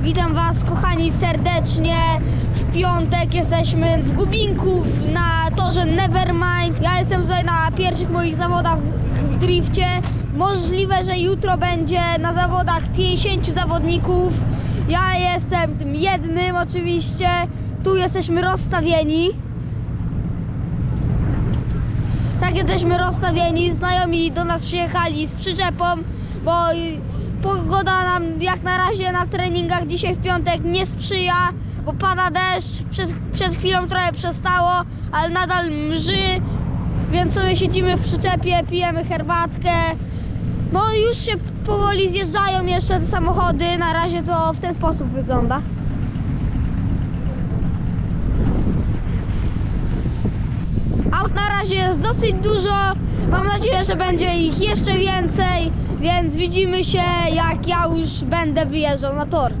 Witam Was kochani serdecznie. W piątek jesteśmy w Gubinku na torze Nevermind. Ja jestem tutaj na pierwszych moich zawodach w drifcie. Możliwe, że jutro będzie na zawodach 50 zawodników. Ja jestem tym jednym oczywiście. Tu jesteśmy rozstawieni. Tak jesteśmy rozstawieni. Znajomi do nas przyjechali z przyczepą, bo pogoda nam jak na razie na treningach dzisiaj w piątek nie sprzyja, bo pada deszcz. Przez, przez chwilę trochę przestało, ale nadal mrzy, więc sobie siedzimy w przyczepie, pijemy herbatkę. No już się powoli zjeżdżają jeszcze te samochody. Na razie to w ten sposób wygląda. Na razie jest dosyć dużo. Mam nadzieję, że będzie ich jeszcze więcej, więc widzimy się jak ja już będę wyjeżdżał na tor.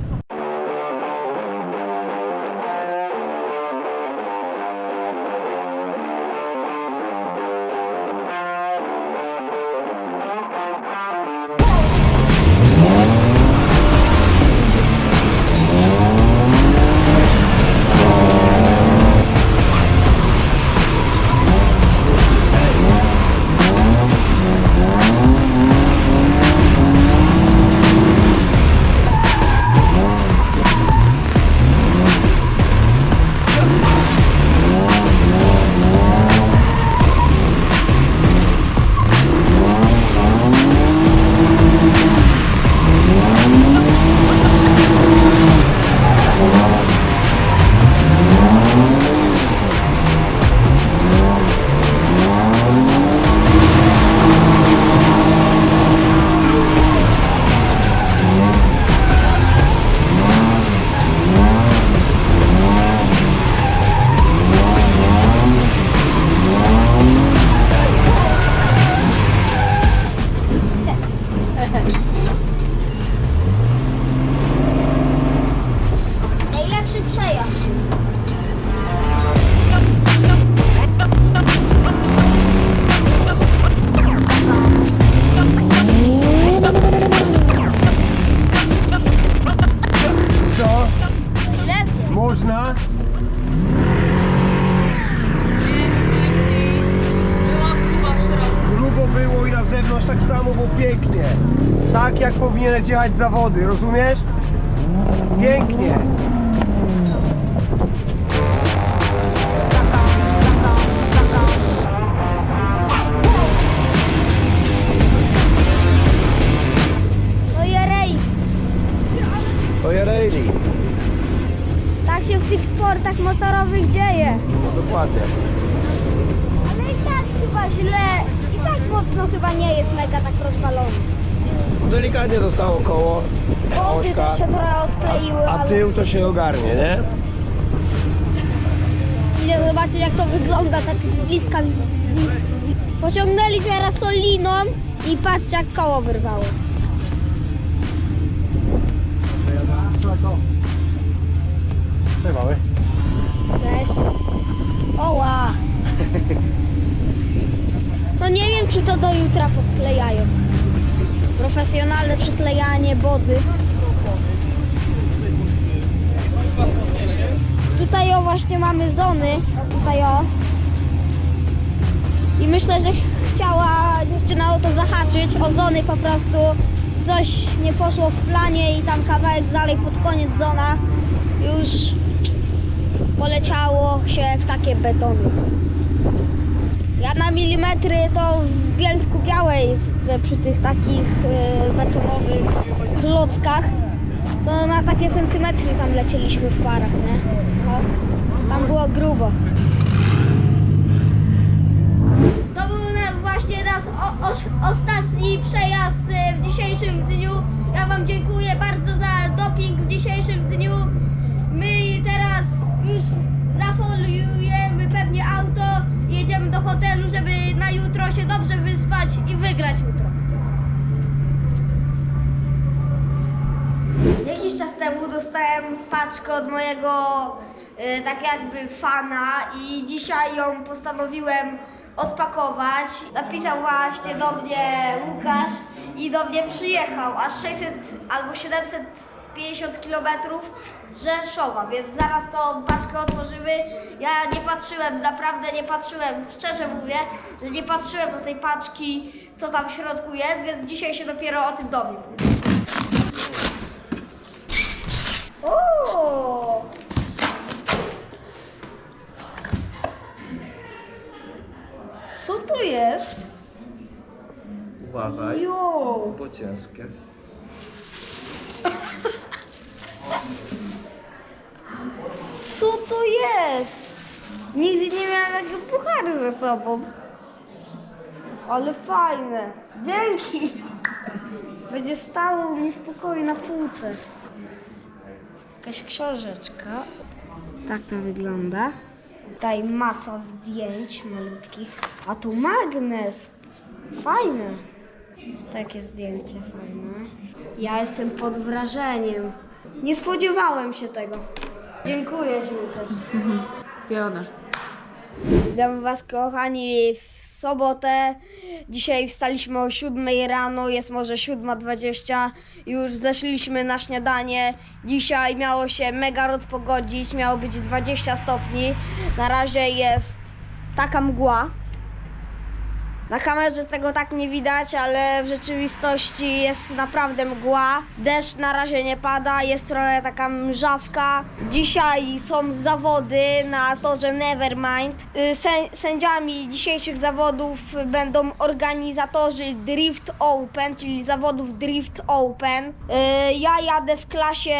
Powinieneś jechać zawody, rozumiesz? Pięknie. To ja Rayleigh. Tak się w tych sportach motorowych dzieje. No dokładnie. Ale i tak chyba źle. I tak mocno chyba nie jest mega tak rozwalony. Delikatnie dostało koło. Boty ośka. też się trochę odkleiły, A ale tył to się ogarnie, nie? idę zobaczyć jak to wygląda tak z bliska. Pociągnęli teraz to liną i patrzcie jak koło wyrwało. Przewały. Cześć. Oła. No nie wiem czy to do jutra posklejają. Profesjonalne przyklejanie body. Tutaj o właśnie mamy zony. Tutaj o. I myślę, że ch- chciała dziewczyna o to zahaczyć. O zony po prostu. Coś nie poszło w planie i tam kawałek dalej pod koniec zona już poleciało się w takie betony. Ja na milimetry to w Bielsku Białej przy tych takich y, betonowych klockach to na takie centymetry tam lecieliśmy w parach, nie? No, tam było grubo. To był właśnie nasz ostatni przejazd y, w dzisiejszym dniu. Ja Wam dziękuję bardzo za doping w dzisiejszym dniu. My teraz już zafoliujemy wygrać jutro. Jakiś czas temu dostałem paczkę od mojego y, tak jakby fana i dzisiaj ją postanowiłem odpakować. Napisał właśnie do mnie Łukasz i do mnie przyjechał aż 600 albo 700 50 km z Rzeszowa, więc zaraz tą paczkę otworzymy. Ja nie patrzyłem, naprawdę nie patrzyłem, szczerze mówię, że nie patrzyłem do tej paczki, co tam w środku jest, więc dzisiaj się dopiero o tym dowiem. O! Co to jest? Uważaj, Jo! bo ciężkie. Co to jest? Nigdy nie miałem takiego pucharu ze sobą. Ale fajne. Dzięki. Będzie stało mnie w pokoju na półce. Jakaś książeczka. Tak to wygląda. Tutaj masa zdjęć malutkich. A tu magnes. Fajne. Takie zdjęcie fajne. Ja jestem pod wrażeniem. Nie spodziewałem się tego. Dziękuję Ci też. Fiona. Witam Was kochani w sobotę. Dzisiaj wstaliśmy o 7 rano, jest może 7.20. Już zeszliśmy na śniadanie. Dzisiaj miało się mega rozpogodzić, miało być 20 stopni. Na razie jest taka mgła. Na kamerze tego tak nie widać, ale w rzeczywistości jest naprawdę mgła. Deszcz na razie nie pada, jest trochę taka mrzawka. Dzisiaj są zawody na torze Nevermind. Y, Sę- sędziami dzisiejszych zawodów będą organizatorzy Drift Open, czyli zawodów Drift Open. Y, Ja jadę w klasie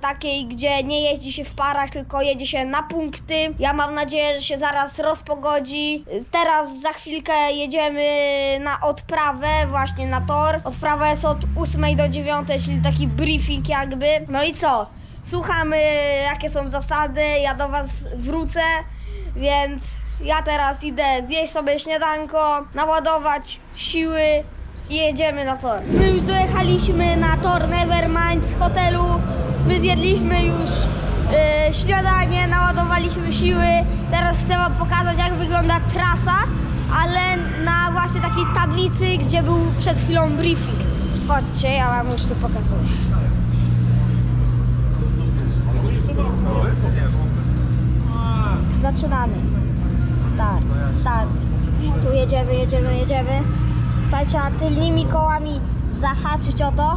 takiej, gdzie nie jeździ się w parach, tylko jedzie się na punkty. Ja mam nadzieję, że się zaraz rozpogodzi. Y, Teraz za chwilkę jedziemy na odprawę, właśnie na tor. Odprawa jest od 8 do 9, czyli taki briefing jakby. No i co? Słuchamy, jakie są zasady, ja do Was wrócę, więc ja teraz idę zjeść sobie śniadanko, naładować siły i jedziemy na tor. My już dojechaliśmy na tor Nevermind z hotelu, my zjedliśmy już e, śniadanie, naładowaliśmy siły. Teraz chcę Wam pokazać, jak wygląda trasa, ale na właśnie takiej tablicy, gdzie był przed chwilą briefing. Chodźcie, ja Wam już tu pokazuję. Zaczynamy. Start, start. Tu jedziemy, jedziemy, jedziemy. Tutaj trzeba tylnymi kołami zahaczyć o to.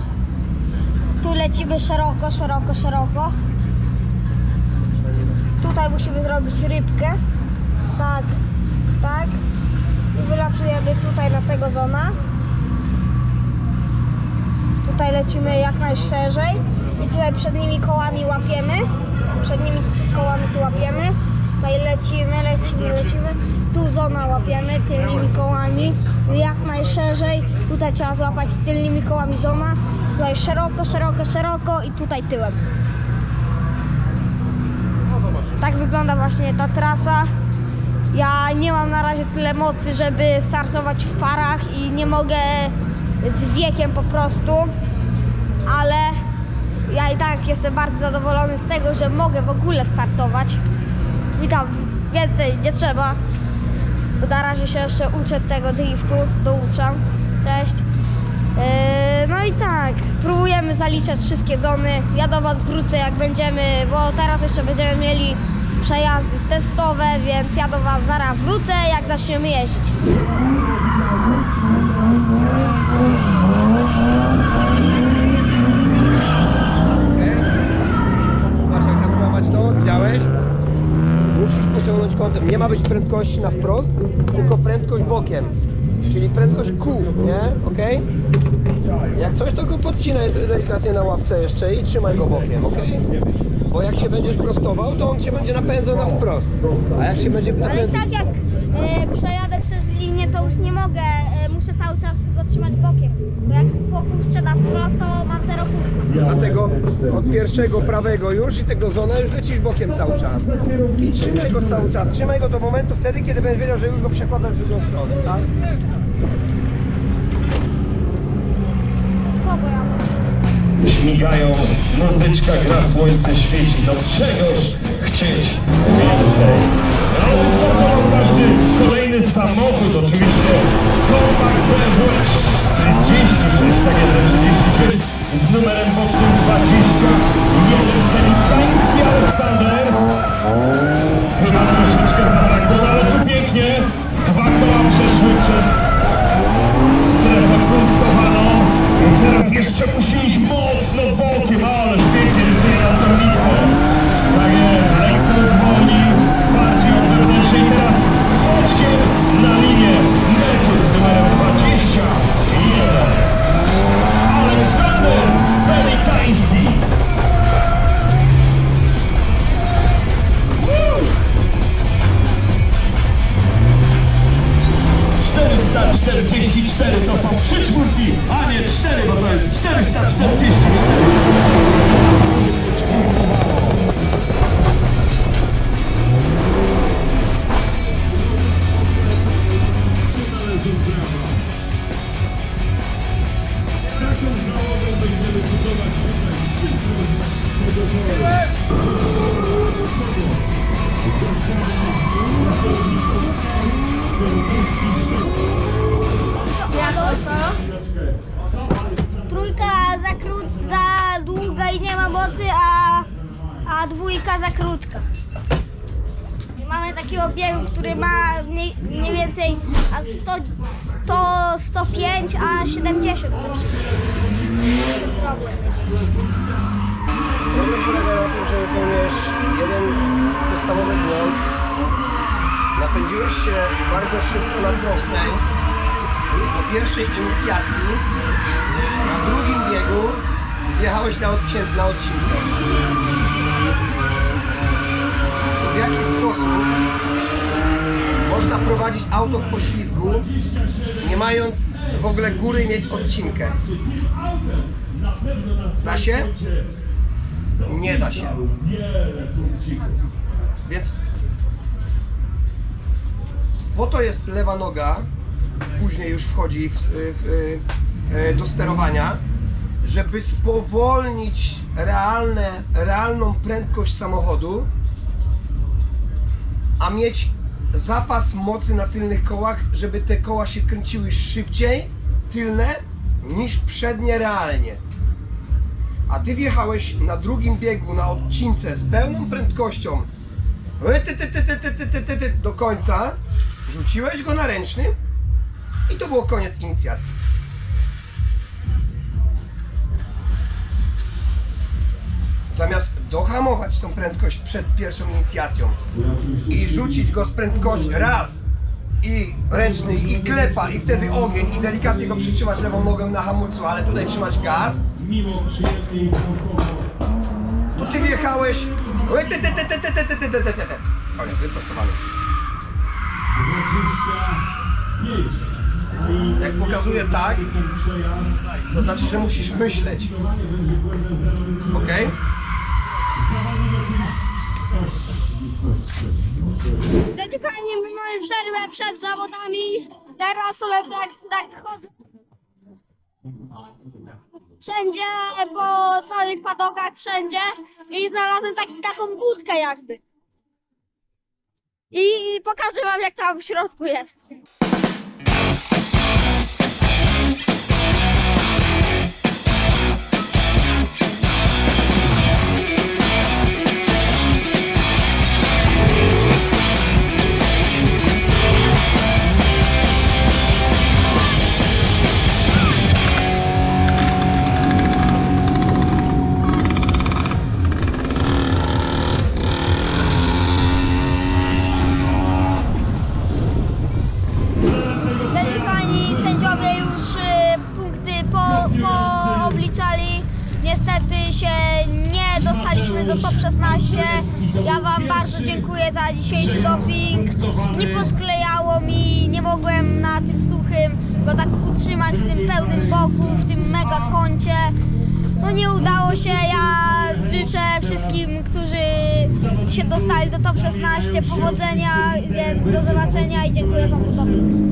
Tu lecimy szeroko, szeroko, szeroko. Tutaj musimy zrobić rybkę. Tak, tak. I wylatujemy tutaj na tego zona. Tutaj lecimy jak najszerzej. I tutaj przednimi kołami łapiemy. Przednimi kołami tu łapiemy. Tutaj lecimy, lecimy, lecimy. Tu zona łapiemy tylnymi kołami. Jak najszerzej. Tutaj trzeba złapać tylnymi kołami zona. Tutaj szeroko, szeroko, szeroko i tutaj tyłem. Tak wygląda właśnie ta trasa. Ja nie mam na razie tyle mocy, żeby startować w parach i nie mogę z wiekiem po prostu, ale ja i tak jestem bardzo zadowolony z tego, że mogę w ogóle startować. I tam więcej nie trzeba. Bo na razie się jeszcze uczę tego driftu, douczam. Cześć. Yy, No i tak, próbujemy zaliczać wszystkie zony. Ja do Was wrócę jak będziemy, bo teraz jeszcze będziemy mieli przejazdy testowe, więc ja do Was zaraz wrócę jak zaczniemy jeździć. Masz jak hamować to? Widziałeś? Musisz pociągnąć kątem. Nie ma być prędkości na wprost, tylko prędkość bokiem. Czyli prędkość Q, nie? Ok? Jak coś, to go podcinaj delikatnie na łapce jeszcze i trzymaj go bokiem, ok? Bo jak się będziesz prostował, to on się będzie napędzał na wprost. A jak się będzie Ale i napędzał... tak jak e, przejadę przez linię, to już nie mogę, e, muszę cały czas go trzymać bokiem. Na wprost, to mam zero punktów. Dlatego od pierwszego prawego już i tego zona już lecisz bokiem cały czas. I trzymaj go cały czas. Trzymaj go do momentu wtedy, kiedy będziesz wiedział, że już go przekładasz w drugą stronę, tak? Kogo ja mam? Śmigają, muzyczka gra, słońce świeci. Do czegoś chcieć więcej. Wysoko każdy kolejny samochód, oczywiście Compact BMW 36, tak 36, z numerem bocznym 21, Ten Pelikański Aleksander. A dwójka za krótka. Mamy takiego biegu, który ma mniej, mniej więcej a 100, 100, 105, a 70 na przykład. Problem. Problem polega na tym, że popełniłeś jeden podstawowy błąd. Napędziłeś się bardzo szybko na prostej do pierwszej inicjacji. Na drugim biegu wjechałeś na, odcię- na odcince. W jaki sposób można prowadzić auto w poślizgu, nie mając w ogóle góry mieć odcinkę? Da się? Nie da się. Więc po to jest lewa noga, później już wchodzi w, w, w, do sterowania, żeby spowolnić realne, realną prędkość samochodu, a mieć zapas mocy na tylnych kołach, żeby te koła się kręciły szybciej, tylne, niż przednie realnie. A ty wjechałeś na drugim biegu, na odcince z pełną prędkością do końca, rzuciłeś go na ręczny i to było koniec inicjacji. zamiast dohamować tą prędkość przed pierwszą inicjacją i rzucić go z prędkości raz i ręczny i klepa i wtedy ogień i delikatnie go przytrzymać lewą nogą na hamulcu, ale tutaj trzymać gaz. Tu ty wjechałeś. Koniec, wyprostowany. Jak pokazuje tak, to znaczy, że musisz myśleć. ok? Nie mamy przerwę przed zawodami? Teraz sobie tak, tak chodzę. Wszędzie, po całych padokach, wszędzie. I znalazłem tak, taką budkę jakby. I, I pokażę wam jak tam w środku jest. Niestety się nie dostaliśmy do top 16. Ja Wam bardzo dziękuję za dzisiejszy doping. Nie posklejało mi, nie mogłem na tym suchym go tak utrzymać w tym pełnym boku, w tym mega kącie. No nie udało się, ja życzę wszystkim, którzy się dostali do top 16 powodzenia, więc do zobaczenia i dziękuję Wam za doping.